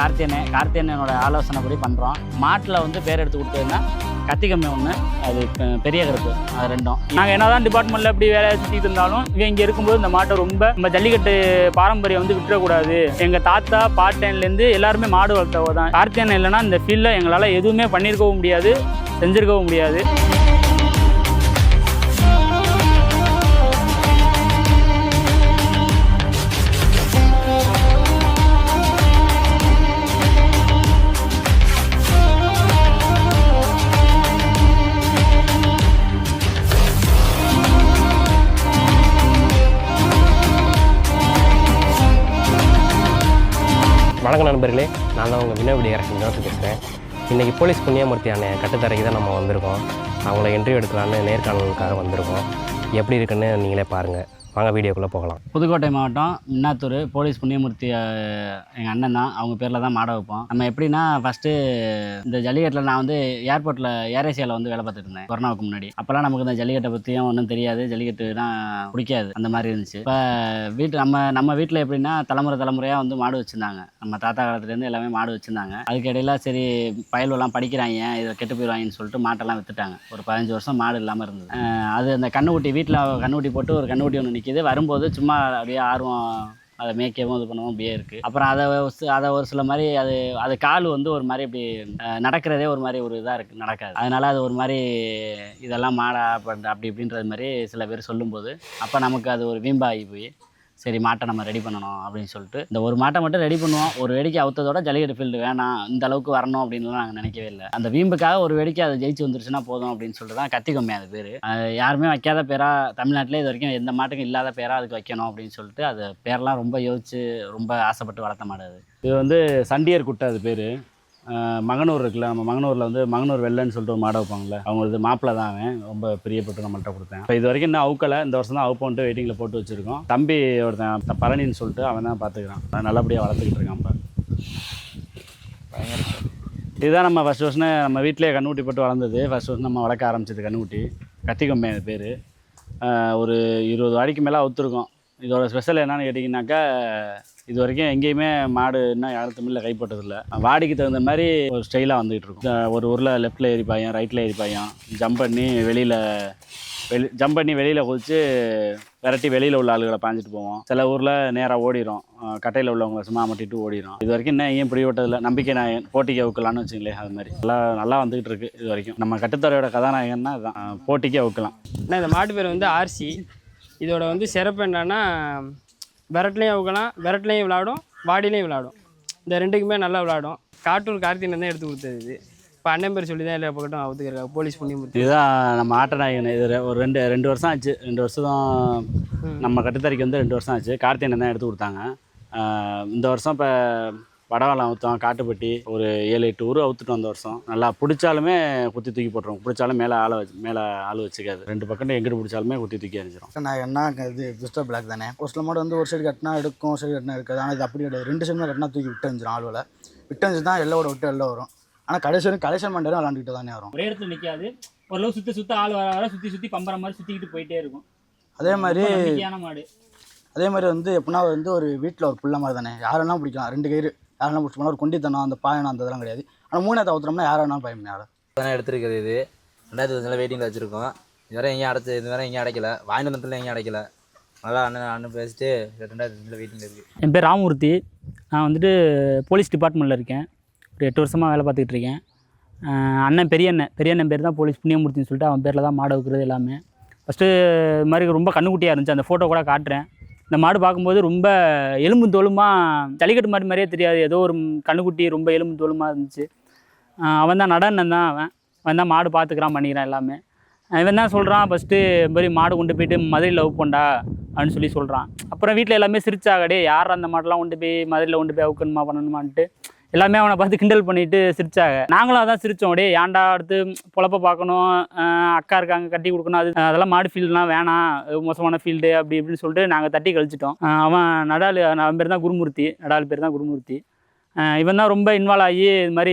கார்த்தியனை கார்த்தியனோட ஆலோசனைப்படி பண்ணுறோம் மாட்டில் வந்து பேர் எடுத்து கொடுத்ததுன்னா கத்திகம்மி ஒன்று அது பெ- பெரிய கருப்பு அது ரெண்டும். நாங்கள் என்ன தான் டிபார்ட்மெண்ட்டில் எப்படி வேலை சுற்றிட்டு இருந்தாலும் இவன் இங்கே இருக்கும்போது இந்த மாட்டை ரொம்ப நம்ம ஜல்லிக்கட்டு பாரம்பரியம் வந்து விட்டுறக்கூடாது எங்கள் தாத்தா பாட்டன்லேருந்து எல்லாருமே மாடு வளர்த்தவ தான் கார்த்தியன் இல்லைன்னா இந்த ஃபீல்டில் எங்களால் எதுவுமே பண்ணியிருக்கவும் முடியாது செஞ்சிருக்கவும் முடியாது. வணக்க நண்பர்களே. நான் தான் உங்கள் வினோவிடி அரசு ஜோசப் பேசுகிறேன் இன்றைக்கி போலீஸ் புண்ணியமூர்த்தியான கட்டுத்தரைக்கு தான் நம்ம வந்திருக்கோம். அவங்கள இன்டர்வியூ எடுக்கலான்னு நேர்காணலுக்காக வந்திருக்கோம். எப்படி இருக்குன்னு நீங்களே பாருங்கள் வாங்க வீடியோக்குள்ளே போகலாம். புதுக்கோட்டை மாவட்டம் மின்னாத்தூர் போலீஸ் புண்ணியமூர்த்தி எங்கள் அண்ணன் தான். அவங்க பேரில் தான் மாட வைப்போம். நம்ம எப்படின்னா ஃபஸ்ட்டு இந்த ஜல்லிக்கட்டில் நான் வந்து ஏர்போர்ட்டில் ஏரேசியாவில் வந்து வேலை பார்த்துட்டு இருந்தேன் கொரோனாவுக்கு முன்னாடி. அப்போல்லாம் நமக்கு இந்த ஜல்லிக்கட்டை பற்றியும் ஒன்றும் தெரியாது. ஜல்லிக்கட்டுனா பிடிக்காது. அந்த மாதிரி இருந்துச்சு. இப்போ வீட்டு நம்ம நம்ம வீட்டில் எப்படின்னா தலைமுறை தலைமுறையாக வந்து மாடு வச்சுருந்தாங்க. நம்ம தாத்தா காலத்துலேருந்து எல்லாமே மாடு வச்சுருந்தாங்க. அதுக்கு இடையில சரி பயலுவெல்லாம் படிக்கிறாங்க இதை கெட்டு போயிடுவாங்கன்னு சொல்லிட்டு மாட்டெல்லாம் விற்றுட்டாங்க ஒரு பதினஞ்சு வருஷம் மாடு இல்லாமல் இருந்தது. அது அந்த கண்ணுக்குட்டி வீட்டில் கண்ணுக்குட்டி போட்டு ஒரு கண்ணுக்குட்டி ஒன்று பிடிக்குது. வரும்போது சும்மா அப்படியே ஆர்வம் அதை மேய்க்கவும் இது பண்ணவும் அப்படியே இருக்குது அப்புறம் அதை அதை ஒரு சில மாதிரி அது அது கால் வந்து ஒரு மாதிரி இப்படி நடக்கிறதே ஒரு மாதிரி ஒரு இதாக இருக்குது நடக்காது. அதனால் அது ஒரு மாதிரி இதெல்லாம் மாடா அப்படி அப்படி இப்படின்றது மாதிரி சில பேர் சொல்லும்போது அப்போ நமக்கு அது ஒரு வீம்பாகி போய் சரி மாட்டை நம்ம ரெடி பண்ணணும் அப்படின்னு சொல்லிட்டு இந்த ஒரு மாட்டை மட்டும் ரெடி பண்ணுவோம். ஒரு வேடிக்கை அவுத்ததோட ஜல்லிக்கட்டு ஃபீல்டு வேணாம். இந்த அளவுக்கு வரணும் அப்படின்னு நாங்கள் நினைக்கவே இல்லை. அந்த வீம்புக்காக ஒரு வேடிக்கை அதை ஜெயிச்சு வந்துருச்சுன்னா போதும் அப்படின்னு சொல்லிட்டு தான் கத்தி கம்மி அது பேர். யாருமே வைக்காத பேராக தமிழ்நாட்டிலே இது வரைக்கும் எந்த மாட்டுக்கும் இல்லாத பேராக அதுக்கு வைக்கணும் அப்படின்னு சொல்லிட்டு அது பேரெலாம் ரொம்ப யோசிச்சு ரொம்ப ஆசைப்பட்டு வளர்த்த மாட்டாது இது வந்து சண்டியர் குட்டை அது பேர். மகனூர் இருக்குல்ல நம்ம மகனூரில் வந்து மகனூர் வெள்ளைன்னு சொல்லிட்டு ஒரு மாடை வைப்பாங்கல்ல அவங்களுக்கு மாப்பிள்ளை தான் அவன். ரொம்ப பிரியப்பட்டு நம்மள்ட்ட கொடுத்தேன். இப்போ இது வரைக்கும் இன்னும் அவுக்கலை இந்த வருஷம் தான் அவுப்போன்ட்டு வெயிட்டிங்கில் போட்டு வச்சுருக்கோம். தம்பி ஒருத்தன் பழனின்னு சொல்லிட்டு அவன் தான் பார்த்துக்கிறான். நல்லபடியாக வளர்த்துக்கிட்டு இருக்கான் இப்போ இதுதான் நம்ம ஃபஸ்ட் வருஷம் நம்ம வீட்டிலேயே கண்ணுக்குட்டி போட்டு வளர்ந்தது. ஃபஸ்ட் வருஷம் நம்ம வளர்க்க ஆரம்பிச்சது கண்ணுக்குட்டி. கத்திக்கொம்பை அது பேர். ஒரு இருபது வாடிக்கு மேலே அவுத்துருக்கோம். இதோட ஸ்பெஷல் என்னன்னு கேட்டிங்கனாக்கா இது வரைக்கும் எங்கேயுமே மாடு இன்னும் யாரும் தமிழில் கைப்பட்டதில்லை வாடிக்கு தகுந்த மாதிரி ஒரு ஸ்டைலாக வந்துகிட்டு இருக்கும். ஒரு ஊரில் லெஃப்ட்டில் ஏறி பாயும் ரைட்டில் ஏறி பாயும் ஜம்ப் பண்ணி வெளியில் வெளி ஜம்ப் பண்ணி வெளியில் குதிச்சு விரட்டி வெளியில் உள்ள ஆளுகளை பாஞ்சிட்டு போவோம். சில ஊரில் நேராக ஓடிடும் கட்டையில் உள்ளவங்களை சும்மா மட்டிட்டு ஓடிடும் இது வரைக்கும் இன்னும் ஏன் பிடிபட்டதில்லை. நம்பிக்கை நான் போட்டிக்கு அவுக்கலாம்னு வச்சுங்களேன் அது மாதிரி. நல்லா நல்லா வந்துகிட்டு இருக்கு இது வரைக்கும் நம்ம கட்டுத்தரையோட கதாநாயகன்னா அதுதான் போட்டிக்கு அவுக்கலாம். ஆனால் இந்த மாட்டு பேர் வந்து ஆர்சி இதோட வந்து சிறப்பு என்னன்னா விரட்லையும் அவுக்கலாம் விரட்லையும் விளாடும் வாடிலையும் விளாடும். இந்த ரெண்டுக்குமே நல்லா விளாடும். காட்டூர் தான் எடுத்து கொடுத்தது இது. இப்போ அண்ணன் பேர் சொல்லி தான் எல்லா பக்கட்டும் அவுத்துக்கிறாங்க போலீஸ் புண்ணியமூர்த்தி இதுதான் நம்ம ஆட்டநாயகன் இது ஒரு ரெண்டு ரெண்டு வருஷம் ஆச்சு. ரெண்டு வருஷம் நம்ம கட்டுத்தறிக்கு வந்து ரெண்டு வருஷம் ஆச்சு. கார்த்திகேயன் தான் எடுத்து கொடுத்தாங்க. இந்த வருஷம் இப்போ வடவாளம் அவுத்தோம் காட்டுப்பட்டி. ஒரு ஏழு எட்டு ஊர் அவுத்துட்டோம் அந்த வருஷம். நல்லா பிடிச்சாலுமே குத்தி தூக்கி போட்டுருவோம் பிடிச்சாலும் மேலே ஆளை வச்சு மேலே ஆள் வச்சுக்காது. ரெண்டு பக்கம் எங்கிட்டு பிடிச்சாலுமே குத்தி தூக்கி எரிஞ்சிரும் நான் என்ன இது பிஸ்டர் பிளாக் தானே. ஒரு சில மாடு வந்து ஒரு சைடு கட்டினா எடுக்கும் ஒரு சைடு கட்டினா இருக்காது ஆனால் இது அப்படி கிடையாது. ரெண்டு சைடுமே கட்டினா தூக்கி விட்டு வந்துடும் ஆளுவில் விட்டு வந்து தான் எல்லோட விட்டு எல்லாம் வரும். ஆனால் கடைசி வரைக்கும் கலெக்ஷன் பண்ணுறது விளாண்டுக்கிட்டு தானே வரும். ஒரே இடத்துல நிற்காது ஓரளவு சுற்றி சுற்றி ஆள் வர வர சுற்றி சுற்றி பம்பர மாதிரி சுற்றிக்கிட்டு போயிட்டே இருக்கும். அதே மாதிரி மாடு. அதே மாதிரி வந்து எப்படின்னா வந்து ஒரு வீட்டில் ஒரு புள்ள மாதிரி தானே. யாரெல்லாம் பிடிக்கலாம்? ரெண்டு கயிறு. யாரெல்லாம் பிடிச்சி போனால் ஒரு கொண்டித்தனம் அந்த பாயனம் அந்த இதெல்லாம் கிடையாது. ஆனால் மூணாவது அவுத்துறோம்னா யாரை வேணாலும் பயம் யாரை தானே எடுத்திருக்குது இது. ரெண்டாயிரத்தி பதினஞ்சில் வெயிட்டிங்கில் வச்சுருக்கோம். இதுவரை எங்கேயும் அடைச்சி இது வரை எங்கேயும் அடைக்கல. வாங்கிட்டு வந்ததுல எங்கேயும் அடைக்கல. நல்லா அண்ணன் அண்ணன் பேசிட்டு ரெண்டாயிரத்தி பதினஞ்சில் வெயிட்டிங்கில் இருக்குது என் பேர் ராமூர்த்தி. நான் வந்துட்டு போலீஸ் டிபார்ட்மெண்ட்டில் இருக்கேன். ஒரு எட்டு வருஷமாக வேலை பார்த்துக்கிட்டு இருக்கேன். அண்ணன் பெரிய அண்ணன் பெரிய அண்ணன் பேர் தான் போலீஸ் புண்ணியமூர்த்தின்னு சொல்லிட்டு அவன் பேரில் தான் மாடு வைக்கிறது எல்லாமே. ஃபஸ்ட்டு இது மாதிரி ரொம்ப கண்ணுக்குட்டியாக இருந்துச்சு. அந்த ஃபோட்டோ கூட காட்டுறேன். இந்த மாடு பார்க்கும்போது ரொம்ப எலும்பு தோலுமா ஜல்லிக்கட்டு மாடு மாதிரியே தெரியாது. ஏதோ ஒரு கண்ணுக்குட்டி ரொம்ப எலும்பு தோலுமா இருந்துச்சு. அவன் தான் நடனன் தான் அவன். அவன் தான் மாடு பார்த்துக்கிறான் பண்ணிக்கிறான் எல்லாமே. இவன் தான் சொல்கிறான் ஃபஸ்ட்டு இந்த மாதிரி மாடு கொண்டு போயிட்டு மதுரையில் லவ் பண்ணா அப்படின்னு சொல்லி சொல்கிறான் அப்புறம் வீட்டில் எல்லாமே சிரிச்சாகடே யார் அந்த மாடெல்லாம் கொண்டு போய் மதுரையில் கொண்டு போய் அவுக்கணுமா பண்ணணுமான்ட்டு. எல்லாமே அவனை பார்த்து கிண்டல் பண்ணிட்டு சிரிச்சாங்க. நாங்களும் அதான் சிரித்தோம் அப்படியே ஏன்டா அடுத்து பொழப்ப பார்க்கணும்? அக்கா இருக்காங்க கட்டி கொடுக்கணும். அது அதெல்லாம் மாடு ஃபீல்டுலாம் வேணாம். மோசமான ஃபீல்டு அப்படி இப்படின்னு சொல்லிட்டு நாங்கள் தட்டி கழிச்சிட்டோம். அவன் நடால் அவன் பேர் தான் குருமூர்த்தி. நடால் பேர் தான் குருமூர்த்தி. இவன் தான் ரொம்ப இன்வால்வ் ஆகி இது மாதிரி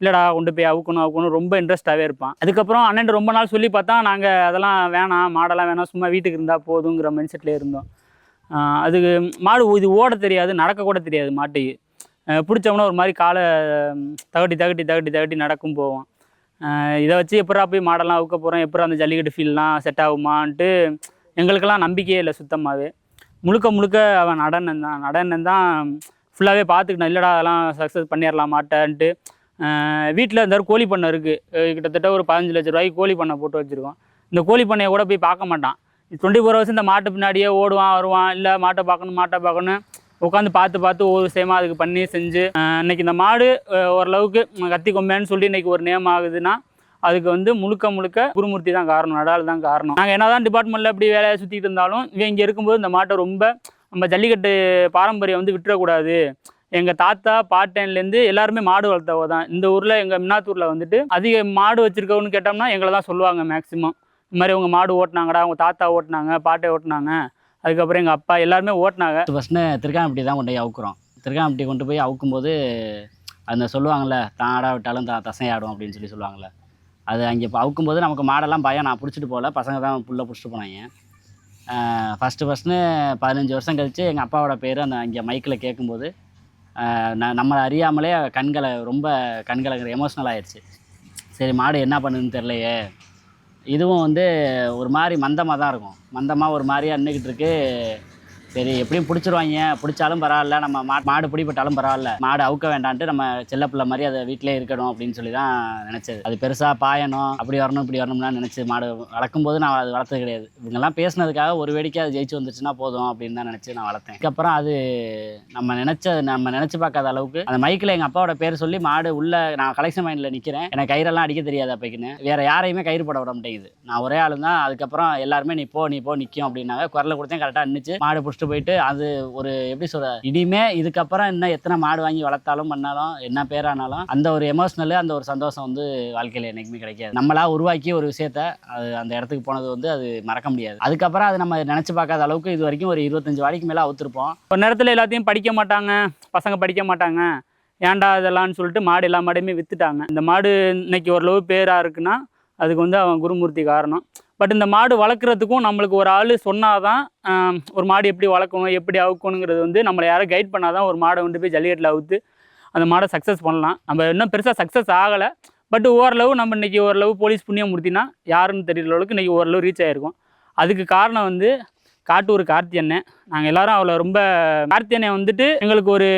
இல்லைடா கொண்டு போய் அவுக்கணும் அவுக்கணும் ரொம்ப இன்ட்ரெஸ்ட்டாகவே இருப்பான். அதுக்கப்புறம் அண்ணன் ரொம்ப நாள் சொல்லி பார்த்தா நாங்கள் அதெல்லாம் வேணாம் மாடெல்லாம் வேணாம் சும்மா வீட்டுக்கு இருந்தால் போதுங்கிற மைண்ட் செட்லேயே இருந்தோம் அதுக்கு மாடு இது ஓட தெரியாது நடக்க கூட தெரியாது மாட்டுக்கு. ஆஹ் பிடிச்சோம்னா ஒரு மாதிரி காலை தகட்டி தகட்டி தகட்டி தகட்டி நடக்கும் போவோம் இதை வச்சு எப்படா போய் மாடெல்லாம் அவுக்க போகிறோம் எப்படா அந்த ஜல்லிக்கட்டு ஃபீல்லாம் செட் ஆகுமான்ட்டு எங்களுக்கெல்லாம் நம்பிக்கையே இல்லை சுத்தமாகவே முழுக்க முழுக்க அவன் நடனன் தான். நடனன் தான் ஃபுல்லாகவே பார்த்துக்கிட்டான் இல்லைடா அதெல்லாம் சக்ஸஸ் பண்ணிடலாம் மாட்டேன்ட்டு வீட்டில் இந்த கோழி பண்ணை இருக்குது கிட்டத்தட்ட ஒரு பதினஞ்சு லட்ச ரூபாய்க்கு கோழி பண்ணை போட்டு வச்சுருக்கோம். இந்த கோழி பண்ணையை கூட போய் பார்க்க மாட்டான். டுவெண்ட்டி ஃபோர் ஹவர்ஸ் இந்த மாட்டு பின்னாடியே ஓடுவான் வருவான். இல்லை மாட்டை பார்க்கணும் மாட்டை பார்க்கணும். உட்காந்து பார்த்து பார்த்து ஒவ்வொரு விஷயமா அதுக்கு பண்ணி செஞ்சு இன்னைக்கு இந்த மாடு ஓரளவுக்கு கத்தி கொம்பேன்னு சொல்லி இன்னைக்கு ஒரு நேம் ஆகுதுன்னா அதுக்கு வந்து முழுக்க முழுக்க குருமூர்த்தி தான் காரணம் நடால் தான் காரணம். நாங்கள் என்னதான் டிபார்ட்மெண்ட்டில் இப்படி வேலையை சுற்றிட்டு இருந்தாலும் இவன் இங்கே இருக்கும்போது இந்த மாட்டை ரொம்ப நம்ம ஜல்லிக்கட்டு பாரம்பரியம் வந்து விட்டுறக்கூடாது. எங்கள் தாத்தா பாட்டன்லேருந்து எல்லாருமே மாடு வளர்த்தவ தான். இந்த ஊரில் எங்கள் மின்னாத்தூரில் வந்துட்டு அதிக மாடு வச்சுருக்கவன்னு கேட்டோம்னா எங்களை தான் சொல்லுவாங்க மேக்ஸிமம் இந்த மாதிரி உங்கள் மாடு ஓட்டினாங்கடா உங்கள் தாத்தா ஓட்டினாங்க பாட்டை ஓட்டினாங்க. அதுக்கப்புறம் எங்கள் அப்பா எல்லாருமே ஓட்டினாங்க. ஃபஸ்ட்டு திருக்காம்பட்டி தான் கொண்டு போய் அவுக்குறோம். திருக்காம்பட்டி கொண்டு போய் அவுக்கும்போது அந்த சொல்லுவாங்கள்ல தான் ஆடா விட்டாலும் தான் தசையாடும் அப்படின்னு சொல்லி சொல்லுவாங்கள்ல அது அங்கே இப்போ அவுக்கும்போது நமக்கு மாடெல்லாம் பயம். நான் பிடிச்சிட்டு போகல. பசங்க தான் புள்ள பிடிச்சிட்டு போனாங்க. ஃபஸ்ட்டு ஃபஸ்ட்டு பதினஞ்சு வருஷம் கழித்து எங்கள் அப்பாவோட பேர் அந்த அங்கே மைக்கில் கேட்கும்போது நான் நம்மளை அறியாமலே கண்களை ரொம்ப கண்களை எமோஷ்னல் ஆயிடுச்சு. சரி மாடு என்ன பண்ணுதுன்னு தெரிலையே இதுவும் வந்து ஒரு மாதிரி மந்தமாக தான் இருக்கும். மந்தமாக ஒரு மாதிரியாக நின்றுக்கிட்டு இருக்குது சரி எப்படியும் பிடிச்சிருவாங்க. பிடிச்சாலும் பரவாயில்ல. நம்ம மா மாடு பிடிப்பட்டாலும் பரவாயில்ல. மாடு அவுக்க வேண்டான்ட்டு நம்ம செல்ல பிள்ளை மாதிரி அதை வீட்டிலே இருக்கணும் அப்படின்னு சொல்லி தான் நினச்சது. அது பெருசாக பாயணும். அப்படி வரணும் இப்படி வரணும்லாம் நினச்சி மாடு வளர்க்கும் போது நான் அது வளர்த்தது கிடையாது. இவங்கெல்லாம் பேசுனதுக்காக ஒரு வேடிக்கை அது ஜெயிச்சு வந்துச்சுன்னா போதும் அப்படின்னு தான் நினச்சி நான் வளர்த்தேன். அதுக்கப்புறம் அது நம்ம நினச்ச நம்ம நினச்சி பார்க்காத அளவுக்கு அந்த மைக்கில் எங்கள் அப்பாவோட பேர் சொல்லி மாடு உள்ள நான் கலெக்ஷன் மைண்டில் நிற்கிறேன் எனக்கு கயிறெல்லாம் அடிக்க தெரியாது அப்பைக்குன்னு. வேற யாரையுமே கயிறு போட விட மாட்டேங்குது. நான் ஒரே ஆளு தான் அதுக்கப்புறம் எல்லாருமே நீ போ நீ போ நிற்கும் அப்படின்னாங்க. குரலை கொடுத்தேன். கரெக்டாக நின்றுச்சு மாடு பிடிச்சிட்டு போயிட்டு அது ஒரு எப்படி சொல்ற இனிமே இதுக்கப்புறம் இன்னும் எத்தனை மாடு வாங்கி வளர்த்தாலும் பண்ணாலும் என்ன பேரானாலும் அந்த ஒரு எமோஷனல் அந்த ஒரு சந்தோஷம் வந்து வாழ்க்கையில் என்னைக்குமே கிடைக்காது. நம்மளா உருவாக்கி ஒரு விஷயத்த அது அந்த இடத்துக்கு போனது வந்து அது மறக்க முடியாது. அதுக்கப்புறம் அது நம்ம நினச்சி பார்க்காத அளவுக்கு இது வரைக்கும் ஒரு இருபத்தஞ்சு வாடிக்கு மேலே அவுத்துருப்போம். இப்போ நேரத்தில் எல்லாத்தையும் படிக்க மாட்டாங்க பசங்க படிக்க மாட்டாங்க. ஏன்டா இதெல்லாம்னு சொல்லிட்டு மாடு எல்லா மாடையுமே விற்றுட்டாங்க இந்த மாடு இன்னைக்கு ஓரளவு பேராக இருக்குன்னா அதுக்கு வந்து அவன் குருமூர்த்தி காரணம். பட் இந்த மாடு வளர்க்குறதுக்கும் நம்மளுக்கு ஒரு ஆள் சொன்னாதான் தான் ஒரு மாடு எப்படி வளர்க்கணும் எப்படி அவுக்கணுங்கிறது வந்து நம்மளை யாரும் கைட் பண்ணாதான் ஒரு மாடை கொண்டு போய் ஜல்லிக்கட்டில் அவுத்து அந்த மாடை சக்ஸஸ் பண்ணலாம். நம்ம இன்னும் பெருசாக சக்ஸஸ் ஆகலை. பட் ஓரளவு நம்ம இன்றைக்கி ஓரளவு போலீஸ் புண்ணியம் முடித்தினா யாருன்னு தெரியல அளவுக்கு இன்றைக்கி ஓரளவு ரீச் ஆகிருக்கும் அதுக்கு காரணம் வந்து காட்டூர் கார்த்தி நாங்கள் எல்லாரும் அவளை ரொம்ப கார்த்தி வந்துட்டு எங்களுக்கு ஒரு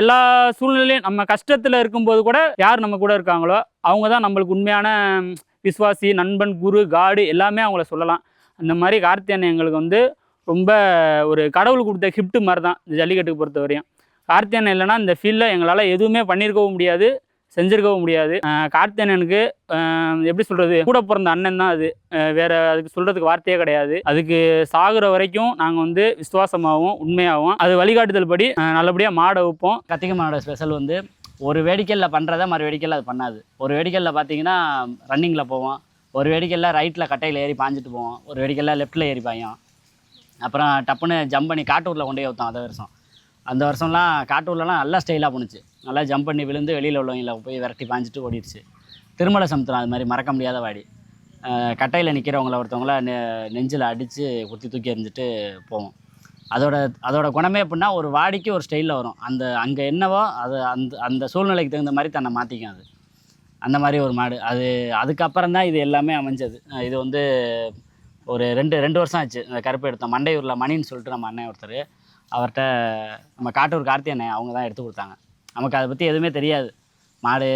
எல்லா சூழ்நிலையும் நம்ம கஷ்டத்தில் இருக்கும்போது கூட யார் நம்ம கூட இருக்காங்களோ அவங்க தான் நம்மளுக்கு உண்மையான விஸ்வாசி விசுவாசி நண்பன் குரு காடு எல்லாமே அவங்கள சொல்லலாம். அந்த மாதிரி கார்த்தி எங்களுக்கு வந்து ரொம்ப ஒரு கடவுள் கொடுத்த கிஃப்ட்டு மாதிரி தான் இந்த ஜல்லிக்கட்டுக்கு பொறுத்த வரையும். கார்த்தி இல்லைனா இல்லைன்னா இந்த ஃபீல்டில் எங்களால் எதுவுமே பண்ணியிருக்கவும் முடியாது செஞ்சுருக்கவும் முடியாது. அஹ், எப்படி சொல்கிறது கூட பிறந்த அண்ணன் தான் அது. வேறு அதுக்கு சொல்கிறதுக்கு வார்த்தையே கிடையாது. அதுக்கு சாகுற வரைக்கும் நாங்கள் வந்து விசுவாசமாகவும் உண்மையாகவும் அது வழிகாட்டுதல் படி நல்லபடியாக மாடை வைப்போம் கத்திகமானோட ஸ்பெஷல் வந்து ஒரு வேடிக்கையில் பண்ணுறத மறு வேடிக்கையில் அது பண்ணாது. ஒரு வேடிக்கையில் பார்த்தீங்கன்னா ரன்னிங்கில் போவோம். ஒரு வேடிக்கையில் ரைட்டில் கட்டையில் ஏறி பாஞ்சிட்டு போவோம். ஒரு வேடிக்கையில் லெஃப்ட்டில் ஏறி பாயும். அப்புறம் டப்புன்னு ஜம்ப் பண்ணி காட்டூரில் கொண்டே ஊற்றும் அதை வருஷம். அந்த வருஷம்லாம் காட்டூர்லலாம் நல்லா ஸ்டைலாக போணுச்சு. நல்லா ஜம்ப் பண்ணி விழுந்து வெளியில் உள்ளவங்கள போய் விரட்டி பாஞ்சிட்டு ஓடிடுச்சு. திருமலை சமுத்திரம் அது மாதிரி மறக்க முடியாத வாடி. கட்டையில் நிற்கிறவங்கள ஒருத்தவங்கள நெ நெஞ்சில் அடித்து குத்தி தூக்கி எறிஞ்சிட்டு போவோம். அதோட அதோட குணமே எப்படின்னா ஒரு வாடிக்கு ஒரு ஸ்டைலில் வரும். அந்த அங்கே என்னவோ அது அந்த அந்த சூழ்நிலைக்கு தகுந்த மாதிரி தன்னை மாற்றிக்கும் அது. அந்த மாதிரி ஒரு மாடு. அது அதுக்கப்புறம் தான் இது எல்லாமே அமைஞ்சது. இது வந்து ஒரு ரெண்டு ரெண்டு வருஷம் ஆச்சு. இந்த கருப்பு எடுத்தோம். மண்டையூரில் மணின்னு சொல்லிட்டு நம்ம அண்ணன் ஒருத்தர். அவர்கிட்ட நம்ம காட்டூர் கார்த்தி அண்ணன் அவங்க தான் எடுத்து கொடுத்தாங்க. நமக்கு அதை பற்றி எதுவுமே தெரியாது. மாடு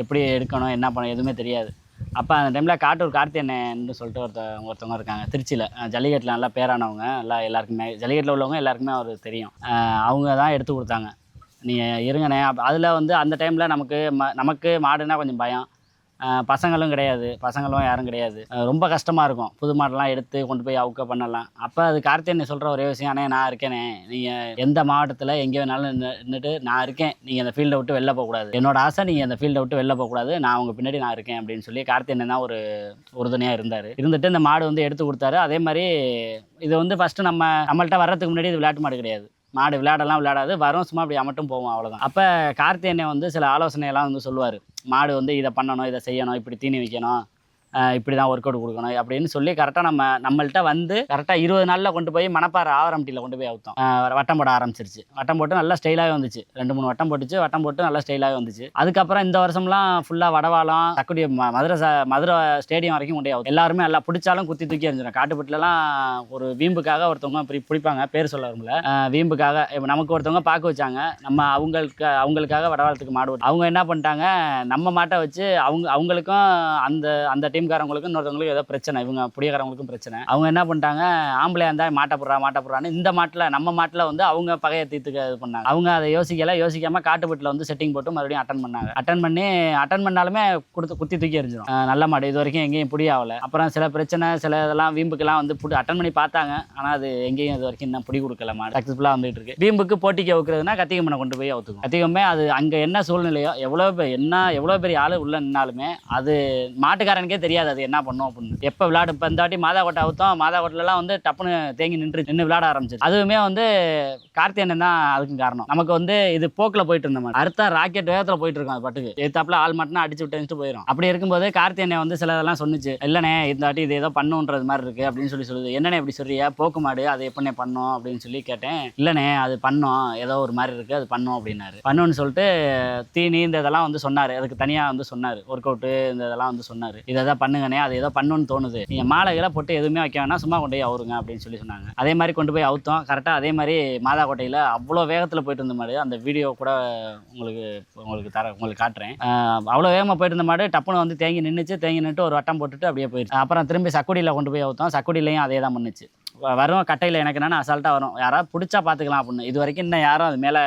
எப்படி எடுக்கணும் என்ன பண்ணணும் எதுவுமே தெரியாது. அப்போ அந்த டைமில் காட்டூர் கார்த்தியன்னு சொல்லிட்டு ஒருத்த ஒருத்தவங்க இருக்காங்க. திருச்சியில் ஜல்லிக்கட்டில் நல்லா பேரானவங்க. நல்லா எல்லாருக்குமே ஜல்லிக்கட்டில் உள்ளவங்க எல்லாருக்குமே அவருக்கு தெரியும். அவங்க தான் எடுத்து கொடுத்தாங்க. நீங்கள் இருங்கண்ணே. அப்ப அதில் வந்து அந்த டைமில் நமக்கு ம நமக்கு மாடுனா கொஞ்சம் பயம். பசங்களும் கிடையாது. பசங்களும் யாரும் கிடையாது. ரொம்ப கஷ்டமாக இருக்கும். புது மாடெல்லாம் எடுத்து கொண்டு போய் அவுக்க பண்ணலாம். அப்போ அது கார்த்தியனை சொல்கிற ஒரே விஷயம் ஆனால் நான் இருக்கேனே. நீங்கள் எந்த மாவட்டத்தில் எங்கே வேணாலும் நின்றுட்டு நான் இருக்கேன். நீங்கள் அந்த ஃபீல்டை விட்டு வெளில போகக்கூடாது என்னோட ஆசை நீங்கள் அந்த ஃபீல்டை விட்டு வெளில போகக்கூடாது நான் உங்கள் பின்னாடி நான் இருக்கேன் அப்படின்னு சொல்லி கார்த்தியனை தான் ஒரு உறுதுணையாக இருந்தார். இருந்துட்டு இந்த மாடு வந்து எடுத்து கொடுத்தாரு. அதே மாதிரி இது வந்து ஃபஸ்ட்டு நம்ம நம்மள்ட்ட வர்றதுக்கு முன்னாடி இது விளையாட்டு மாடு கிடையாது. மாடு விளையாடலாம் விளையாடாது. வரும் சும்மா அப்படி அமட்டும் போவோம் அவ்வளோதான் அப்போ கார்த்தியனை வந்து சில ஆலோசனையெல்லாம் வந்து சொல்லுவார். மாடு வந்து இதை பண்ணணும் இதை செய்யணும் இப்படி தீனி வைக்கணும். இப்படி தான் ஒர்க் அவுட் கொடுக்கணும் அப்படின்னு சொல்லி கரெக்டாக நம்ம நம்மள்ட்ட வந்து கரெக்டாக இருபது நாளில் கொண்டு போய் மணப்பாறை ஆவரம்டியில் கொண்டு போய் அவுத்தோம். வட்டம் போட ஆரம்பிச்சிருச்சு. வட்டம் போட்டு நல்லா ஸ்டைலாகவே வந்துச்சு. ரெண்டு மூணு வட்டம் போட்டுச்சு. வட்டம் போட்டு நல்லா ஸ்டைலாகவே வந்துச்சு. அதுக்கப்புறம் இந்த வருஷம்லாம் ஃபுல்லாக வடவாளம் தக்குடி மதுரை மதுரை ஸ்டேடியம் வரைக்கும் கொண்டு போய் எல்லாருமே நல்லா பிடிச்சாலும் குத்தி தூக்கி எறிஞ்சிடும் காட்டுப்பட்டிலலாம் ஒரு வீம்புக்காக ஒருத்தவங்க இப்படி பிடிப்பாங்க. பேர் சொல்ல வரும்ல வீம்புக்காக இப்போ நமக்கு ஒருத்தவங்க பார்க்க வச்சாங்க. நம்ம அவங்களுக்கு அவங்களுக்காக வடவாளத்துக்கு மாடு அவங்க என்ன பண்ணிட்டாங்க நம்ம மாட்டை வச்சு அவங்க அவங்களுக்கும் அந்த அந்த டீம்காரங்களுக்கும் இன்னொருத்தவங்களுக்கும் ஏதோ பிரச்சனை. இவங்க புடியக்காரங்களுக்கும் பிரச்சனை. அவங்க என்ன பண்ணிட்டாங்க? ஆம்பளையா இருந்தால் மாட்டை போடுறா மாட்டை போடுறான்னு இந்த மாட்டில் நம்ம மாட்டில் வந்து அவங்க பகையை தீர்த்துக்க இது பண்ணாங்க. அவங்க அதை யோசிக்கல யோசிக்காம காட்டுப்பட்டில் வந்து செட்டிங் போட்டு மறுபடியும் அட்டன் பண்ணாங்க. அட்டன் பண்ணி அட்டன் பண்ணாலுமே கொடுத்து குத்தி தூக்கி எறிஞ்சிடும் நல்ல மாடு இது வரைக்கும் எங்கேயும் புடி ஆகலை. அப்புறம் சில பிரச்சனை சில இதெல்லாம் வீம்புக்கெல்லாம் வந்து புடி அட்டன் பண்ணி பார்த்தாங்க. ஆனால் அது எங்கேயும் இது வரைக்கும் இன்னும் புடி கொடுக்கல மாடு. சக்ஸஸ்ஃபுல்லாக வந்துட்டு இருக்கு. வீம்புக்கு போட்டிக்கு வைக்கிறதுனா கத்திகம்மனை கொண்டு போய் அவுத்துக்கும். கத்திகமே அது அங்கே என்ன சூழ்நிலையோ எவ்வளோ என்ன எவ்வளோ பெரிய ஆள் உள்ள நின்னாலுமே அது மாட்டுக்காரனுக்கே தெரியாது அது என்ன பண்ணும் அப்படின்னு. எப்போ விளாடு இப்போ இந்த வாட்டி மாதா கோட்டை அவுத்தோம். மாதா கோட்டிலலாம் வந்து டப்புன்னு தேங்கி நின்று நின்று விளாட ஆரம்பிச்சு அதுவுமே வந்து கார்த்தியன் தான் அதுக்கும் காரணம். நமக்கு வந்து இது போக்கில் போயிட்டு இருந்த மாதிரி. அடுத்த ராக்கெட் வேகத்தில் போயிட்டு இருக்கோம் அது பாட்டுக்கு. எத்தாப்புல ஆள் மட்டும் அடிச்சு விட்டு போயிடும் அப்படி இருக்கும்போது கார்த்தியனை வந்து சில இதெல்லாம் சொன்னுச்சு. இல்லைண்ணே இந்த வாட்டி இது ஏதோ பண்ணுன்றது மாதிரி இருக்கு அப்படின்னு சொல்லி சொல்லுது. என்னண்ணே இப்படி சொல்றியா போக்கு மாடு அது எப்படிண்ணே பண்ணோம் அப்படின்னு சொல்லி கேட்டேன். இல்லைண்ணே அது பண்ணோம். ஏதோ ஒரு மாதிரி இருக்கு அது பண்ணோம் அப்படின்னாரு. பண்ணுன்னு சொல்லிட்டு தீனி இந்த இதெல்லாம் வந்து சொன்னார். அதுக்கு தனியாக வந்து சொன்னார். ஒர்க் அவுட்டு இந்த இதெல்லாம் வந்து சொன்னார். இதை தான் பண்ணுங்கண்ணே அது ஏதோ பண்ணணும்னு தோணுது. நீங்கள் மாலைகளை போட்டு எதுவுமே வைக்க வேணாம் சும்மா கொண்டு போய் அவருங்க அப்படின்னு சொல்லி சொன்னாங்க. அதே மாதிரி கொண்டு போய் அவுத்தோம். கரெக்டாக அதே மாதிரி மாதா கோட்டையில் அவ்வளோ வேகத்தில் போயிட்டு இருந்த மாதிரி அந்த வீடியோ கூட உங்களுக்கு உங்களுக்கு தர உங்களுக்கு காட்டுறேன். அவ்வளோ வேகமாக போயிட்டு இருந்த மாதிரி டப்புன்னு வந்து தேங்கி நின்றுச்சு தேங்கி நின்றுட்டு ஒரு வட்டம் போட்டுட்டு அப்படியே போயிடுச்சு அப்புறம் திரும்பி சக்குடியில் கொண்டு போய் அவுத்தோம். சக்குடியிலையும் அதே தான் பண்ணுச்சு வரும். கட்டையில் எனக்கு என்னென்னா அசால்ட்டாக வரும். யாராவது பிடிச்சா பார்த்துக்கலாம் அப்படின்னு. இது வரைக்கும் இன்னும் யாரும் அது மேலே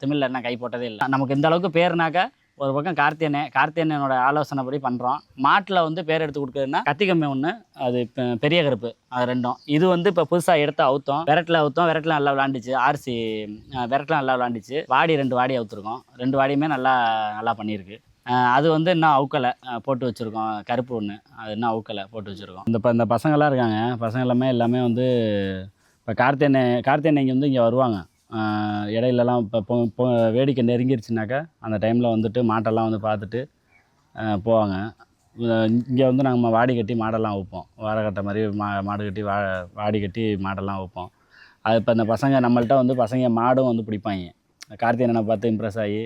தமிழில் என்ன கை போட்டதே இல்லை. நமக்கு இந்த அளவுக்கு பேருனாக்க ஒரு பக்கம் கார்த்தியனே கார்த்தியனோட ஆலோசனைப்படி பண்ணுறோம் மாட்டில் வந்து பேர் எடுத்து கொடுக்குறதுன்னா கத்திகம்பி ஒன்று அது பெரிய கருப்பு அது ரெண்டும். இது வந்து இப்போ புதுசாக எடுத்து அவுத்தோம். விரட்டில் அவுத்தோம் விரட்டில் நல்லா விளாண்டுச்சு. ஆர்சி விரட்டில் நல்லா விளாண்டுச்சு. வாடி ரெண்டு வாடி அவுத்துருக்கோம். ரெண்டு வாடியுமே நல்லா நல்லா பண்ணியிருக்கு. அது வந்து இன்னும் அவுக்கலை போட்டு வச்சுருக்கோம். கருப்பு ஒன்று அது இன்னும் அவுக்கலை போட்டு வச்சுருக்கோம். இந்த இப்போ இந்த பசங்களாம் இருக்காங்க. பசங்க எல்லாமே எல்லாமே வந்து இப்போ கார்த்தியனை கார்த்தியனை இங்கே வந்து இங்கே வருவாங்க. இடையிலலாம் இப்போ இப்போ வேடிக்கை நெருங்கிருச்சுனாக்கா அந்த டைமில் வந்துட்டு மாட்டெல்லாம் வந்து பார்த்துட்டு போவாங்க. இங்கே வந்து நாங்கள் வாடி கட்டி மாடெல்லாம் வைப்போம். வாழை கட்ட மாதிரி மா மாடு கட்டி வா வாடி கட்டி மாடெல்லாம் வைப்போம். அது இப்போ இந்த பசங்க நம்மள்ட்ட வந்து பசங்க மாடும் வந்து பிடிப்பாங்க. கார்த்திகனை பார்த்து இம்ப்ரெஸ் ஆகி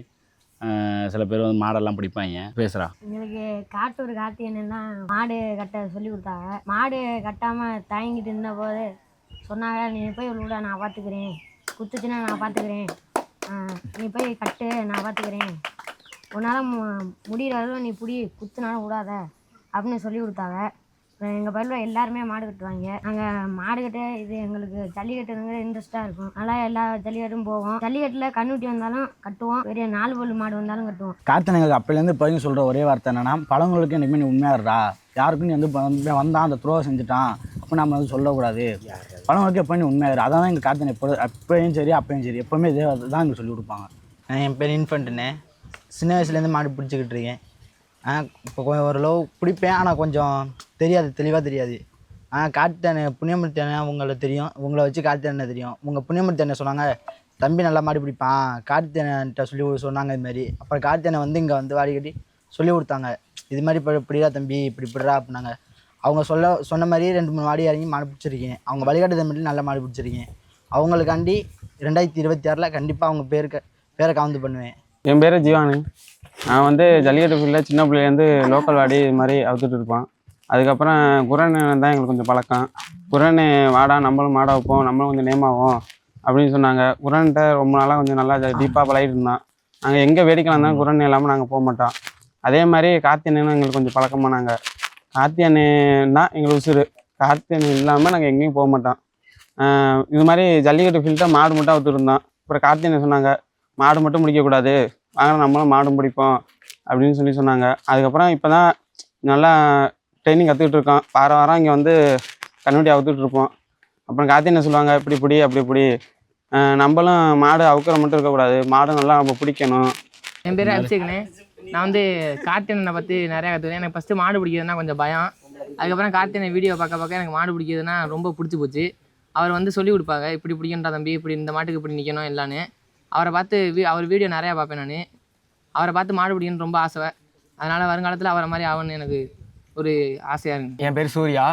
சில பேர் வந்து மாடெல்லாம் பிடிப்பாங்க. பேசுகிறா எங்களுக்கு காட்டூர் கார்த்திகனா மாடு கட்ட சொல்லி கொடுத்தாங்க. மாடு கட்டாமல் தயங்கிட்டு இருந்தபோது சொன்னாங்க நீ போய் விட நான் பார்த்துக்கிறேன். குத்துச்சுன்னா நான் பார்த்துக்கிறேன் நீ போய் கட்டு நான் பார்த்துக்கிறேன் உன்னால் மு முடிகிற அளவு நீ புடி குத்துனாலும் விடாத. அப்படின்னு சொல்லி கொடுத்தாங்க. எங்கள் பயிரில் எல்லாருமே மாடு கட்டுவாங்க. நாங்கள் மாடு கட்ட இது எங்களுக்கு ஜல்லிக்கட்டுங்கிற இன்ட்ரெஸ்ட்டாக இருக்கும். நல்லா எல்லா ஜல்லிக்கட்டும் போவோம். ஜல்லிக்கட்டில் கண்ணுட்டி வந்தாலும் கட்டுவோம். பெரிய நாலு பல்லு மாடு வந்தாலும் கட்டுவோம். கார்த்தியன் எங்களுக்கு அப்போலேருந்து இப்போ சொல்கிற ஒரே வார்த்தை என்னன்னா பழங்களுக்கு என்றைக்குமே நீ உண்மையாக இருடா. யாருக்கும் நீ வந்து வந்தான் அந்த துரோகம் செஞ்சுட்டான் அப்போ நம்ம வந்து சொல்லக்கூடாது. பழங்களுக்கு எப்போ நீ உண்மையாக இரு அதான் எங்கள் கார்த்தியன் எப்போ அப்பயும் சரி அப்பயும் சரி. எப்போவுமே இதே தான் எங்களுக்கு சொல்லி கொடுப்பாங்க நான் என் பேர் இன்ஃபண்ட்டுண்ணே சின்ன வயசுலேருந்து மாடு பிடிச்சிக்கிட்டு இருக்கேன். ஆ இப்போ கொஞ்சம் ஓரளவு பிடிப்பேன் ஆனால் கொஞ்சம் தெரியாது தெளிவாக தெரியாது. ஆ கார்த்தியானே புண்ணியமூர்த்தி அண்ணன் உங்களை தெரியும். உங்களை வச்சு கார்த்தியானே தெரியும்? உங்கள் புண்ணியமூர்த்தி அண்ணன் சொன்னாங்க தம்பி நல்லா மாடி பிடிப்பான். கார்த்தியான்ட்ட சொல்லி சொன்னாங்க இதுமாரி அப்புறம் கார்த்தியானை வந்து இங்கே வந்து வாடி கட்டி சொல்லி கொடுத்தாங்க இது மாதிரி இப்போ இப்படிடா தம்பி இப்படி இப்படிடா அப்படின்னாங்க. அவங்க சொல்ல சொன்ன மாதிரி ரெண்டு மூணு வாடி இறங்கி மாடு பிடிச்சிருக்கேன் அவங்க வழிகாட்டுதல் மட்டும் நல்லா மாடு பிடிச்சிருக்கேன் அவங்களுக்காண்டி ரெண்டாயிரத்தி இருபத்தி ஆறில் கண்டிப்பாக அவங்க பேருக்கு பேரை கவுந்து பண்ணுவேன். என் பேர் ஜீவானு. நான் வந்து ஜல்லிக்கட்டு ஃபீல்டில் சின்ன பிள்ளைலேருந்து லோக்கல் வாடி இது மாதிரி அவுத்துட்டு இருப்பான். அதுக்கப்புறம் குரன் தான் எங்களுக்கு கொஞ்சம் பழக்கம். குரன் வாடா நம்மளும் மாட வைப்போம் நம்மளும் கொஞ்சம் நேம் ஆகும் அப்படின்னு சொன்னாங்க. குரன்கிட்ட ரொம்ப நாளாக கொஞ்சம் நல்லா டீப்பாக பழகிட்டு இருந்தான். நாங்கள் எங்கே வேடிக்கலாம் தான் குரன் இல்லாமல் நாங்கள் போக மாட்டோம். அதே மாதிரி கார்த்தியனும் எங்களுக்கு கொஞ்சம் பழக்கமானாங்க. கார்த்தியனா எங்களுக்கு உசுறு கார்த்தியன் இல்லாமல் நாங்கள் எங்கேயும் போக மாட்டோம். இது மாதிரி ஜல்லிக்கட்டு ஃபீல்டாக மாடு மட்டும் அவுத்துருந்தோம். அப்புறம் கார்த்தியனை சொன்னாங்க மாடு மட்டும் முடிக்கக்கூடாது வாங்க நம்மளும் மாடும் பிடிப்போம் அப்படின்னு சொல்லி சொன்னாங்க. அதுக்கப்புறம் இப்போ தான் நல்லா ட்ரைனிங் கற்றுக்கிட்டு இருக்கோம் வார வாரம் இங்கே வந்து கண்ணுட்டி அவுத்துட்டு இருப்போம் அப்புறம் கார்த்தி என்ன சொல்லுவாங்க இப்படி பிடி அப்படி பிடி நம்மளும் மாடு அவுக்கிற மட்டும் இருக்கக்கூடாது மாடு நல்லா நம்ம பிடிக்கணும். என் பேர் அபிஷேக்னே. நான் வந்து கார்த்தியனை பற்றி நிறையா கற்றுக்கிட்டேன் எனக்கு ஃபஸ்ட்டு மாடு பிடிக்கிறதுனா கொஞ்சம் பயம். அதுக்கப்புறம் கார்த்தியனை வீடியோ பார்க்க பார்க்க எனக்கு மாடு பிடிக்கிறதுனா ரொம்ப பிடிச்சி போச்சு. அவர் வந்து சொல்லி கொடுப்பாங்க இப்படி பிடிக்கண்டா தம்பி இப்படி இந்த மாட்டுக்கு இப்படி நிற்கணும் எல்லான்னு. அவரை பார்த்து வீ அவர் வீடியோ நிறையா பார்ப்பேன் நான். அவரை பார்த்து மாடு பிடிக்கணும்னு ரொம்ப ஆசை. அதனால் வருங்காலத்தில் அவரை மாதிரி ஆகணும்னு எனக்கு ஒரு ஆசையாக இருக்கு. என் பேர் சூர்யா.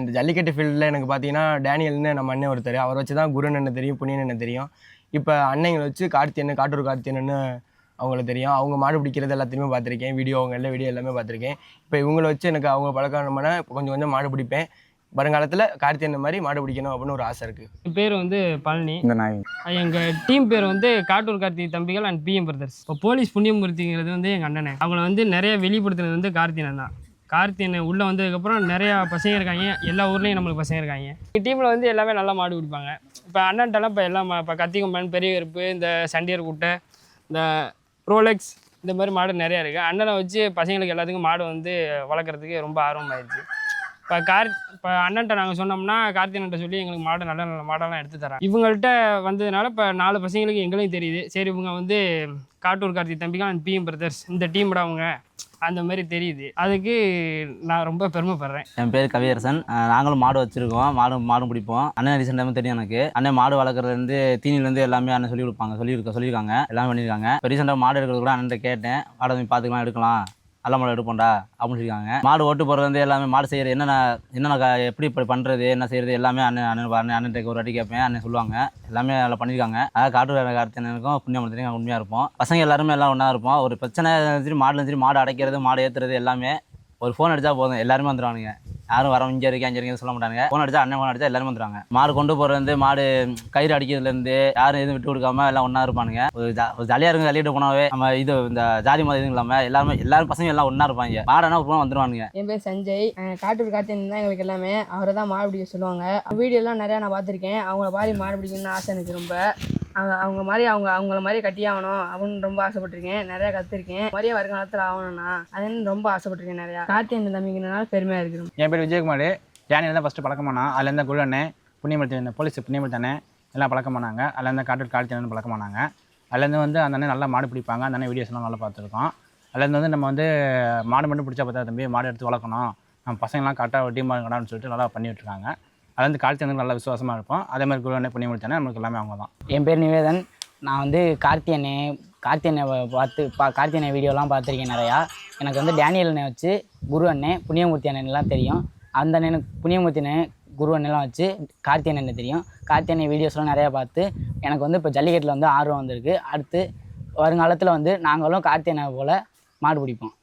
இந்த ஜல்லிக்கட்டு ஃபீல்டில் எனக்கு பார்த்தீங்கன்னா டேனியல்னு நம்ம அண்ணன் ஒருத்தர். அவரை வச்சு தான் குருன்னு என்ன தெரியும் புனியன் என்ன தெரியும். இப்போ அன்னைங்களை வச்சு கார்த்தியன்னு காட்டூர் கார்த்தியன்னு அவங்கள தெரியும். அவங்க மாடு பிடிக்கிறது எல்லாத்தையுமே பார்த்துருக்கேன். வீடியோ அவங்க எல்லா வீடியோ எல்லாமே பார்த்துருக்கேன். இப்போ இவங்கள வச்சு எனக்கு அவங்க பழக்கமான இப்போ கொஞ்சம் கொஞ்சம் மாடு பிடிப்பேன். வருங்காலத்தில் கார்த்தி அண்ணன் மாதிரி மாடு பிடிக்கணும் அப்படின்னு ஒரு ஆசை இருக்குது என் பேர் வந்து பழனி. இந்த நாய் எங்கள் டீம் பேர் வந்து காட்டூர் கார்த்தி தம்பிகள் அண்ட் பிஎம் பிரதர்ஸ் இப்போ போலீஸ் புண்ணியமூர்த்திங்கிறது வந்து எங்கள் அண்ணனே. அவங்கள வந்து நிறைய வெளிப்படுத்தினது வந்து கார்த்தினன் தான். கார்த்தியனை உள்ளே வந்ததுக்கப்புறம் நிறையா பசங்க இருக்காங்க. எல்லா ஊர்லேயும் நம்மளுக்கு பசங்க இருக்காங்க. எங்கள் டீமில் வந்து எல்லாமே நல்லா மாடு பிடிப்பாங்க. இப்போ அண்ணன்ட்டெல்லாம் இப்போ எல்லாம் இப்போ கத்திகொம்பன் பெரிய கருப்பு இந்த சண்டியர் குட்டை இந்த ப்ரோலெக்ஸ் இந்த மாதிரி மாடு நிறையா இருக்குது அண்ணனை வச்சு பசங்களுக்கு எல்லாத்துக்கும் மாடு வந்து வளர்க்குறதுக்கு ரொம்ப ஆர்வமாயிருச்சு. இப்போ கார் இப்போ அண்ணன்ட்ட நாங்கள் சொன்னோம்னா கார்த்திகன்ட்ட சொல்லி எங்களுக்கு மாடு நல்ல நல்ல மாடெல்லாம் எடுத்து தராங்க. இவங்கள்ட்ட வந்ததுனால இப்போ நாலு பசங்களுக்கு எங்களுக்கும் தெரியுது. சரி இவங்க வந்து காட்டூர் கார்த்தி தம்பிக்கும் அண்ட் பிஎம் பிரதர்ஸ் இந்த டீம்டா அவங்க அந்த மாதிரி தெரியுது. அதுக்கு நான் ரொம்ப பெருமைப்படுறேன். என் பேர் கவியரசன். நாங்களும் மாடு வச்சிருக்கோம். மாடு மாடும் பிடிப்போம். அண்ணன் ரீசெண்ட் டைம் தெரியும் எனக்கு. அண்ணன் மாடு வளர்க்குறதுலேருந்து தீனிலேருந்து எல்லாமே அண்ணன் சொல்லி கொடுப்பாங்க. சொல்லியிருக்க சொல்லியிருக்காங்க. எல்லாமே பண்ணியிருக்காங்க. இப்போ ரீசெண்டாக மாடு எடுக்கிறது கூட அண்ணன் கேட்டேன். மாடு பார்த்துக்கலாம் எடுக்கலாம். நல்ல மாடு எடுப்போம்டா அப்படின்னு சொல்லியிருக்காங்க. மாடு ஓட்டு போடுறது எல்லாமே மாடு செய்கிற என்னென்ன என்னென்ன எப்படி இப்படி பண்ணுறது என்ன செய்யறது எல்லாமே அண்ணன் அண்ணன் அண்ணன் அண்ணன் ஒரு வாட்டி கேட்பேன் அண்ணன் சொல்லுவாங்க. எல்லாமே நல்லா பண்ணியிருக்காங்க. அதாவது காட்டு கார்த்தியனுக்கும் புண்ணியமனத்துக்கும் உண்மையாக இருப்போம். பசங்க எல்லாருமே எல்லாம் ஒன்றா இருப்போம். ஒரு பிரச்சனை இருந்துச்சு மாடு இருந்துச்சு மாடு அடைக்கிறது மாடு ஏற்றுறது எல்லாமே ஒரு ஃபோன் அடித்தா போதும். எல்லாருமே வந்துடுவானுங்க யாரும் வர இங்கே இருக்கேன் சொல்ல மாட்டாங்க ஃபோன் அடிச்சா அண்ணன் ஃபோன் அடிச்சா எல்லாரும் வந்துடுவாங்க மாடு கொண்டு போகிறது மாடு கயிறு அடிக்கிறதுலேருந்து யாரும் எதுவும் விட்டு கொடுக்காம எல்லாம் ஒன்றா இருப்பானுங்க. ஒரு ஜா ஜாலியாக இருக்கும் ஜாலியிட்டு போனாவே. நம்ம இது இந்த ஜாதி மதம் எதுவும் இல்லாமல் எல்லாருமே எல்லாரும் பசங்க எல்லாம் ஒன்றா இருப்பாங்க. மாடனா ஒரு வந்துடுவானுங்க என் பேர் சஞ்சய். அஹ் காட்டூர் தான் எங்களுக்கு எல்லாமே. அவரை தான் மாடு பிடிக்க சொல்லுவாங்க. வீடியோலாம் நிறையா நான் பார்த்துருக்கேன். அவங்கள பாதி மாடு பிடிக்கணும்னு ஆசை எனக்கு ரொம்ப. அவங்க அவங்க மாதிரி அவங்க அவங்கள மாதிரி கட்டி ஆகணும் அப்படின்னு ரொம்ப ஆசைப்பட்டிருக்கேன். நிறையா கற்றுருக்கேன் மாதிரியே வருங்காலத்தில் ஆகணும்னா அதுன்னு ரொம்ப ஆசைப்பட்டிருக்கேன் நிறையா. கார்த்தியன் தம்பிங்கிறனால பெருமையாக இருக்கு என் பேர் விஜயகுமார். டேனியல் தான் ஃபஸ்ட்டு பழக்கமானா அதுலேருந்து குரு அண்ணன் புண்ணியமூர்த்தி அண்ணன் போலீஸ் புண்ணியமூர்த்தி எல்லாம் பழக்கமானாங்க. அதுலேருந்து காட்டு கார்த்தி அண்ணன் பழக்கமானாங்க. அதுலேருந்து வந்து அந்த அண்ணன் நல்லா மாடு பிடிப்பாங்க. அந்த அண்ணன் வீடியோஸ்லாம் நல்லா பார்த்துருக்கோம். அதுலேருந்து வந்து நம்ம வந்து மாடு மட்டும் பிடிச்சா பார்த்தா தம்பி. மாடு எடுத்து வளர்க்கணும். நம்ம பசங்களாம் கரெக்டாக டீமாக இருக்கணும்னு சொல்லிட்டு நல்லா பண்ணி அதில் வந்து கார்த்தி வந்து நல்லா விசுவாசமாக இருப்போம் அதே மாதிரி குரு அண்ணன் புண்ணியமூர்த்தி அண்ணன் நம்மளுக்கு எல்லாமே அவங்க தான் என் பேர் நிவேதன். நான் வந்து கார்த்தியனை கார்த்தியனை பார்த்து பா கார்த்தியனை வீடியோலாம் பார்த்துருக்கேன் நிறையா. எனக்கு வந்து டேனியல் அண்ணன் வச்சு குரு அண்ணன் புண்ணியமூர்த்தி அண்ணன்லாம் தெரியும். அந்த அண்ணனுக்கு புண்ணியமூர்த்தி அண்ணன் குரு அண்ணெல்லாம் வச்சு கார்த்தி அண்ணன் தெரியும். கார்த்தி அண்ணன் வீடியோஸ்லாம் நிறையா பார்த்து எனக்கு வந்து இப்போ ஜல்லிக்கட்டில் வந்து ஆர்வம் வந்திருக்கு. அடுத்து வருங்காலத்தில் வந்து நாங்களும் கார்த்தி அண்ணன் போல் மாடு பிடிப்போம்.